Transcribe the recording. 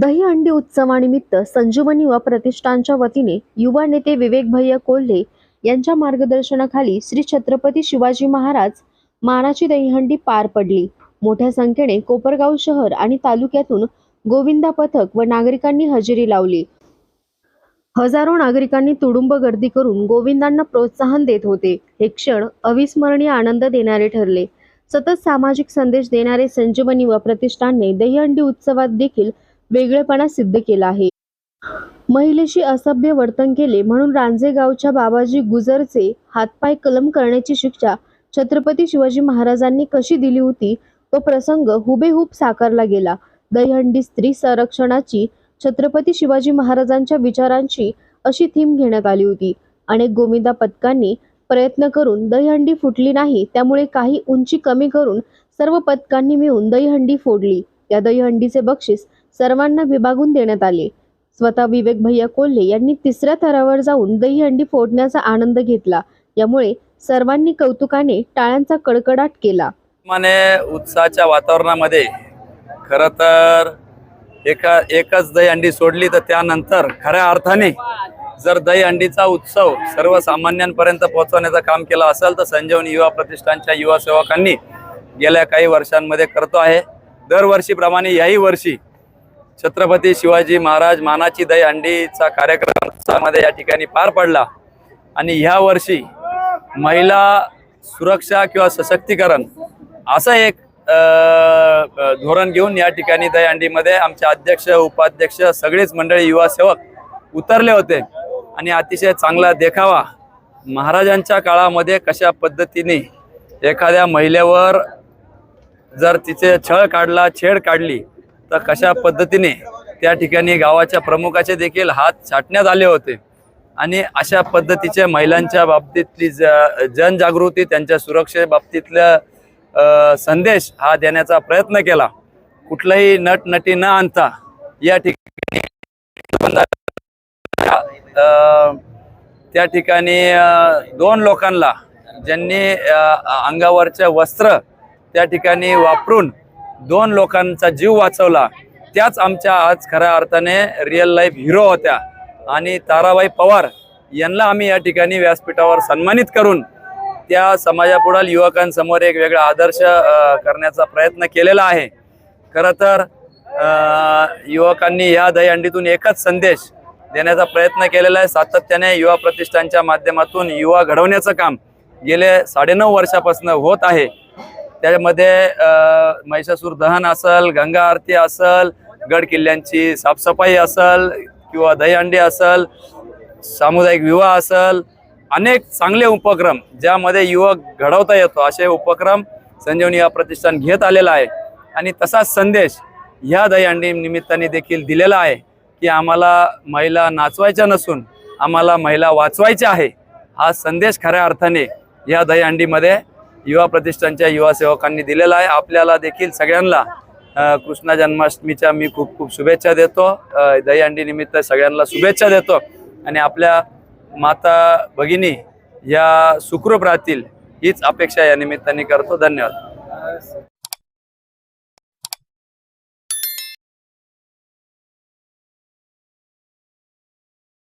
दहीहंडी उत्सवानिमित्त संजीवनी युवा प्रतिष्ठानच्या वतीने युवा नेते विवेक भैया कोल्हे यांच्या मार्गदर्शनाखाली श्री छत्रपती शिवाजी महाराज मानाची दहीहंडी पार पडली. मोठ्या संख्येने कोपरगाव शहर आणि तालुक्यातून गोविंदा पथक व नागरिकांनी हजेरी लावली. हजारो नागरिकांनी तुडुंब गर्दी करून गोविंदांना प्रोत्साहन देत होते. हे क्षण अविस्मरणीय आनंद देणारे ठरले. सतत सामाजिक संदेश देणारे संजीवनी व प्रतिष्ठानने दहीहंडी उत्सवात देखील वेगळेपणा सिद्ध केला आहे. महिलेशी असभ्य वर्तन केले म्हणून रांजेगावच्या बाबाजी गुजरचे हातपाय कलम करण्याची शिक्षा छत्रपती शिवाजी महाराजांनी कशी दिली होती? तो प्रसंग हुबेहूब साकारला गेला. दहीहंडी स्त्री संरक्षणाची छत्रपती शिवाजी महाराजांच्या विचारांची अशी थीम घेण्यात आली होती. अनेक गोविंदा पथकांनी प्रयत्न करून दहीहंडी फुटली नाही त्यामुळे काही उंची कमी करून सर्व पथकांनी मिळून दहीहंडी फोडली. या दहीहंडीचे बक्षीस सर्वांना विभागून देण्यात आले. स्वतः विवेक भैया कोल्हे यांनी तिसऱ्या थरावर जाऊन दहीहंडी फोडण्याचा आनंद घेतला. यामुळे सर्वांनी कौतुकाने टाळ्यांचा कडकडाट केला. माने उत्साहाच्या वातावरणामध्ये खरं तर एका एकच दहीहंडी सोडली तर त्यानंतर खऱ्या अर्थाने जर दहीहंडीचा उत्सव सर्वसामान्यांपर्यंत पोहोचवण्याचं काम केलं असेल तर संजीवनी युवा प्रतिष्ठानच्या युवा सेवकांनी गेल्या काही वर्षांमध्ये करतो आहे. दरवर्षीप्रमाणे याही वर्षी छत्रपती शिवाजी महाराज मानाची दहीहंडीचा कार्यक्रम उत्साहामध्ये या ठिकाणी पार पडला. आणि ह्या वर्षी महिला सुरक्षा किंवा सशक्तीकरण असं एक धोरण घेऊन या ठिकाणी दहीहंडीमध्ये आमचे अध्यक्ष उपाध्यक्ष सगळेच मंडळी युवा सेवक उतरले होते. आणि अतिशय चांगला देखावा महाराजांच्या काळामध्ये कशा पद्धतीने एखाद्या महिलेवर जर तिचे छळ काढला छेड काढली तर कशा पद्धतीने त्या ठिकाणी गावाच्या प्रमुखाचे देखील हात छाटण्यात आले होते. आणि अशा पद्धतीच्या महिलांच्या बाबतीतली ज जनजागृती त्यांच्या सुरक्षे बाबतीतल्या संदेश हा देण्याचा प्रयत्न केला. कुठलाही नटनटी न आणता या ठिकाणी त्या ठिकाणी दोन लोकांना ज्यांनी अंगावरचे वस्त्र त्या ठिकाणी वापरून दोन लोकांचा जीव वाचवला. त्याच आमच्या आज खऱ्या अर्थाने रिअल लाईफ हिरो होत्या. आणि ताराबाई पवार यांना आम्ही या ठिकाणी व्यासपीठावर सन्मानित करून त्या समाजापुढील युवकांसमोर एक वेगळा आदर्श करण्याचा प्रयत्न केलेला आहे. खरं तर युवकांनी या दहीहंडीतून एकच संदेश देण्याचा प्रयत्न केलेला आहे. सातत्याने युवा प्रतिष्ठानच्या माध्यमातून युवा घडवण्याचं काम गेले साडेनऊ वर्षापासून होत आहे. त्यामध्ये महिषासूर दहन असल गंगा आरती असल गड किल्ल्यांची साफसफाई असल किंवा दहीहंडी असल सामुदायिक विवाह असल अनेक चांगले उपक्रम ज्यामध्ये युवक घडवता येतो. असे उपक्रम संजीवनी या प्रतिष्ठान घेत आलेला आहे. आणि तसाच संदेश ह्या दहीहंडी निमित्ताने देखील दिलेला आहे की आम्हाला महिला नाचवायच्या नसून आम्हाला महिला वाचवायच्या आहे. हा संदेश खऱ्या अर्थाने या दहीहंडीमध्ये युवा प्रतिष्ठानच्या युवा सेवकांनी दिलेला आहे. आपल्याला देखील सगळ्यांना कृष्णा कृष्ण जन्माष्टमीच्या मी खूप खूप शुभेच्छा देतो. दहीहंडी निमित्त सगळ्यांना शुभेच्छा देतो. आणि आपल्या माता भगिनी या सुखरूप राहतील हीच अपेक्षा या निमित्ताने करतो. धन्यवाद.